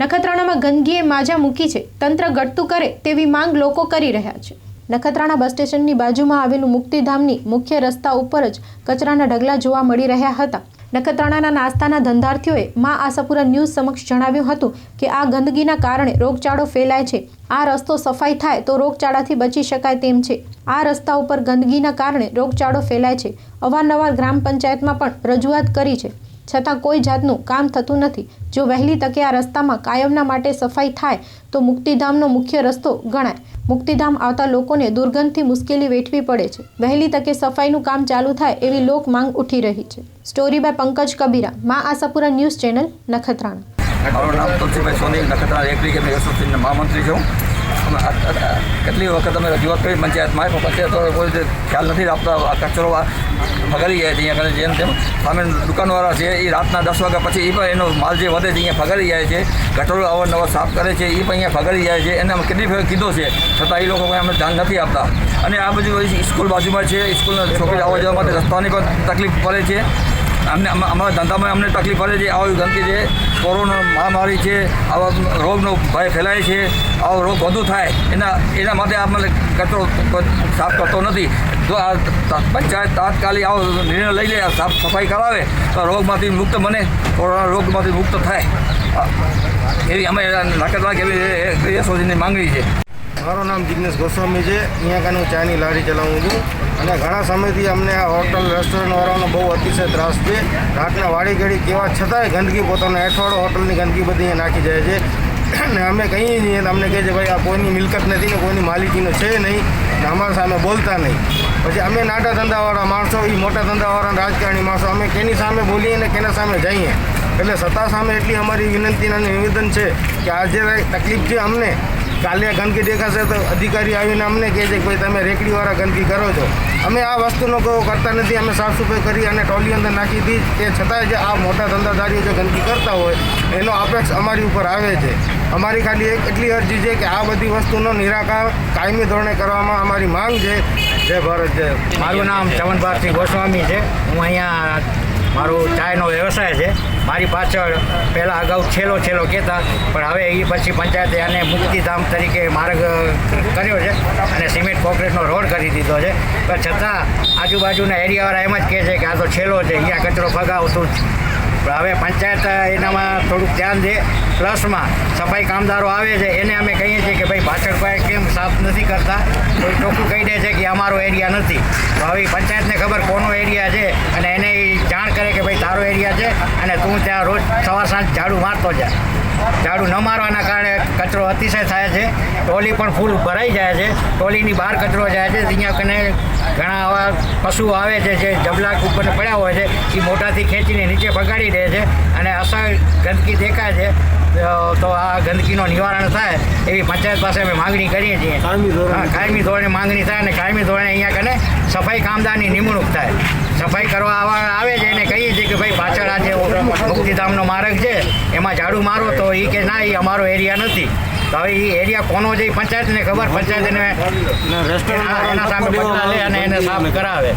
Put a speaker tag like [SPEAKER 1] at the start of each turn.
[SPEAKER 1] નખત્રાણામાં ગંદકીએ માજા મૂકી છે. તંત્ર ગટતું કરે તેવી માંગ લોકો કરી રહ્યા છે. નખત્રાણા બસ સ્ટેશનની બાજુમાં આવેલું મુક્તિધામની મુખ્ય રસ્તા ઉપર જ કચરાના ઢગલા જોવા મળી રહ્યા હતા. નખત્રાણાના નાસ્તાના ધંધાર્થીઓએ મા આશાપુરા ન્યૂઝ સમક્ષ જણાવ્યું હતું કે આ ગંદકીના કારણે રોગચાળો ફેલાય છે. આ રસ્તો સફાઈ થાય તો રોગચાળાથી બચી શકાય તેમ છે. આ રસ્તા ઉપર ગંદકીના કારણે રોગચાળો ફેલાય છે. અવારનવાર ગ્રામ પંચાયતમાં પણ રજૂઆત કરી છે. છતાં કોઈ જાતનું કામ થતું નથી. જો વહેલી તકે આ રસ્તામાં કાયમના માટે સફાઈ થાય, તો મુક્તિધામનો મુખ્ય રસ્તો ગણાય. મુક્તિધામ આવતા લોકોને દુર્ગંધથી મુશ્કેલી વેઠવી પડે છે. વહેલી તકે સફાઈનું કામ ચાલુ થાય એવી લોક માંગ ઉઠી રહી છે. સ્ટોરી બાય પંકજ કબીરા, મા આશાપુરા ન્યૂઝ ચેનલ નખત્રાણા.
[SPEAKER 2] મારું નામ તુલસીભાઈ સોની, નખત્રાણા રેકડી કે એસોસિએશનના મહામંત્રી છું. કેટલી વખત અમે રજૂઆત કરી પંચાયતમાં પણ પંચાયત કોઈ ખ્યાલ નથી રાખતા, આ કચરો આ ફગારી જાય છે, અહીંયા જેમ તેમ. સામે દુકાનવાળા છે, એ રાતના દસ વાગ્યા પછી એ પણ એનો માલ જે વધે છે, અહીંયા ફગાડી જાય છે, ગટરો અવારનવાર સાફ કરે છે એ પણ અહીંયા ફગાડી જાય છે, એને અમે કેટલી વખત કીધો છે, છતાં એ લોકો કોઈ અમે ધ્યાન નથી આપતા. અને આ બધું સ્કૂલ બાજુમાં છે સ્કૂલના છોકરી આવવા જવા માટે રસ્તાની પણ તકલીફ પડે છે. અમને અમા- અમારા ધંધામાં અમને તકલીફ પડે છે, આવી ગંદકી છે, કોરોના મહામારી છે, આવા રોગનો ભય ફેલાય છે, આવો રોગ વધુ થાય, એના એના માટે આપણે કચરો સાફ કરતો નથી. જો આ પંચાયત તાત્કાલિક આવો નિર્ણય લઈ લે સાફ સફાઈ કરાવે, તો રોગમાંથી મુક્ત બને, કોરોના રોગમાંથી મુક્ત થાય. એવી અમે નાકેતવા એવી એસોસીની માંગણી છે.
[SPEAKER 3] મારું નામ જિજ્ઞેશ ગોસ્વામી છે. અહીંયા કાન ચાની લારી ચલાવું છું. અને ઘણા સમયથી અમને આ હોટલ રેસ્ટોરન્ટવાળાનો બહુ અતિશય ત્રાસ છે. રાતના વાડી ઘડી કેવા છતાંય ગંદકી, પોતાનો એઠવાડો હોટલની ગંદકી બધી નાખી જાય છે. અને અમે કહીએ છીએ અમને કહે છે, ભાઈ, આ કોઈની મિલકત નથી ને કોઈની માલિકીનો છે નહીં. ને અમારા સામે બોલતા નહીં. પછી અમે નાટા ધંધાવાળા માણસો એ મોટા ધંધાવાળા રાજકારણી માણસો, અમે કેની સામે બોલીએ ને કેના સામે જઈએ? એટલે સત્તા સામે એટલી અમારી વિનંતી અને નિવેદન છે કે આજે તકલીફ છે અમને? કાલે ગંદકી દેખાશે તો અધિકારી આવીને અમને કહે છે કે ભાઈ તમે રેકડીવાળા ગંદકી કરો છો. અમે આ વસ્તુનો કોઈ કરતા નથી અમે સાફ સફાઈ કરી અને ટોલી અંદર નાખી દીધી તે છતાંય જે આ મોટા ધંધાદારીઓ જે ગંદકી કરતા હોય એનો અપેક્ષ અમારી ઉપર આવે છે. અમારી ખાલી એક એટલી અરજી છે કે આ બધી વસ્તુનો નિરાકાર કાયમી ધોરણે કરવામાં અમારી માંગ છે. જય ભારત જય
[SPEAKER 4] મારું નામ ચવનભારસિંહ ગોસ્વામી છે. હું અહીંયા મારું ચાયનો વ્યવસાય છે. મારી પાછળ પહેલાં અગાઉ છેલ્લો છેલ્લો કહેતા, પણ હવે એ પછી પંચાયતે આને મુક્તિધામ તરીકે માર્ગ કર્યો છે અને સિમેન્ટ કોન્ક્રીટનો રોડ કરી દીધો છે. પણ છતાં આજુબાજુના એરિયાવાળા એમ જ કહે છે કે આ તો છેલ્લો છે, અહીંયા કચરો ફગાવતું જ. પણ હવે પંચાયત એનામાં થોડુંક ધ્યાન દે. પ્લસમાં સફાઈ કામદારો આવે છે, એને અમે કહીએ છીએ કે ભાઈ પાછળ કેમ સાફ નથી કરતા, કોઈ ચોખ્ખું કહી દે છે કે અમારો એરિયા નથી. તો હવે પંચાયતને ખબર કોનો એરિયા છે અને એને જાણ કરે કે ભાઈ તારો એરિયા છે અને તું ત્યાં રોજ સવાર સાંજ ઝાડુ મારતો જા. ઝાડુ ન મારવાના કારણે કચરો અતિશય થાય છે. ટોલી પણ ફૂલ ભરાઈ જાય છે. ટોલીની બહાર કચરો જાય છે. અહીંયા કને ઘણા આવા પશુઓ આવે છે જે જબલાક ઉપર પડ્યા હોય છે. એ મોટાથી ખેંચીને નીચે બગાડી દે છે અને અસર ગંદકી દેખાય છે. તો આ ગંદકીનો નિવારણ થાય એવી પંચાયત પાસે અમે માંગણી કરીએ છીએ.
[SPEAKER 3] કાયમી ધોરણે.
[SPEAKER 4] માંગણી થાય અને કાયમી ધોરણે અહીંયા કને સફાઈ કામદારની નિમણૂક થાય. સફાઈ કરવા આવા આવે છે એને કહીએ છીએ કે ભાઈ પાછળ આ જે મુક્તિધામનો માર્ગ છે એમાં ઝાડુ મારો તો એ કે ના એ અમારો એરિયા નથી. તો હવે એ એરિયા કોનો છે એ પંચાયતને ખબર? પંચાયત એને એના સામે પગલાં લે અને એને સાફ કરાવે.